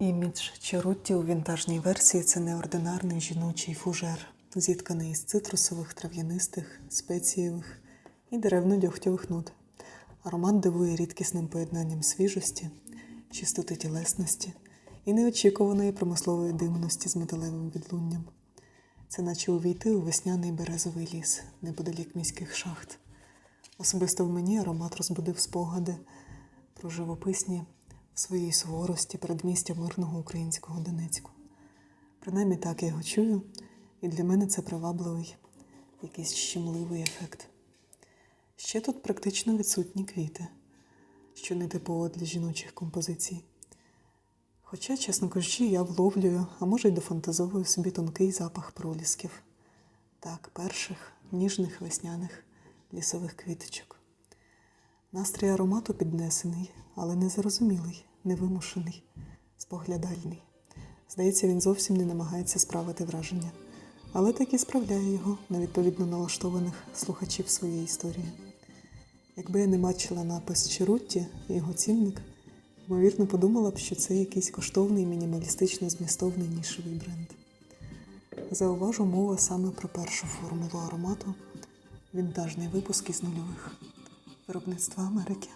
Імідж Чарутті у вінтажній версії це неординарний жіночий фужер, зітканий із цитрусових, трав'янистих, спецієвих і деревно-дьогтєвих нот. Аромат дивує рідкісним поєднанням свіжості, чистоти тілесності і неочікуваної промислової димності з металевим відлунням. Це наче увійти у весняний березовий ліс неподалік міських шахт. Особисто в мені аромат розбудив спогади про живописні в своїй суворості передмістя мирного українського Донецьку. Принаймні так я його чую, і для мене це привабливий, якийсь щемливий ефект. Ще тут практично відсутні квіти, що не типово для жіночих композицій. Хоча, чесно кажучи, я вловлюю, а може й дофантазовую собі тонкий запах пролісків. Так, перших, ніжних весняних лісових квіточок. Настрій аромату піднесений, але незрозумілий, невимушений, споглядальний. Здається, він зовсім не намагається справити враження, але таки справляє його на відповідно налаштованих слухачів своєї історії. Якби я не бачила напис Чарутті і його цінник, ймовірно, подумала б, що це якийсь коштовний мінімалістично змістовний нішевий бренд. Зауважу мова саме про першу формулу аромату вінтажний випуск із нульових виробництва Америки.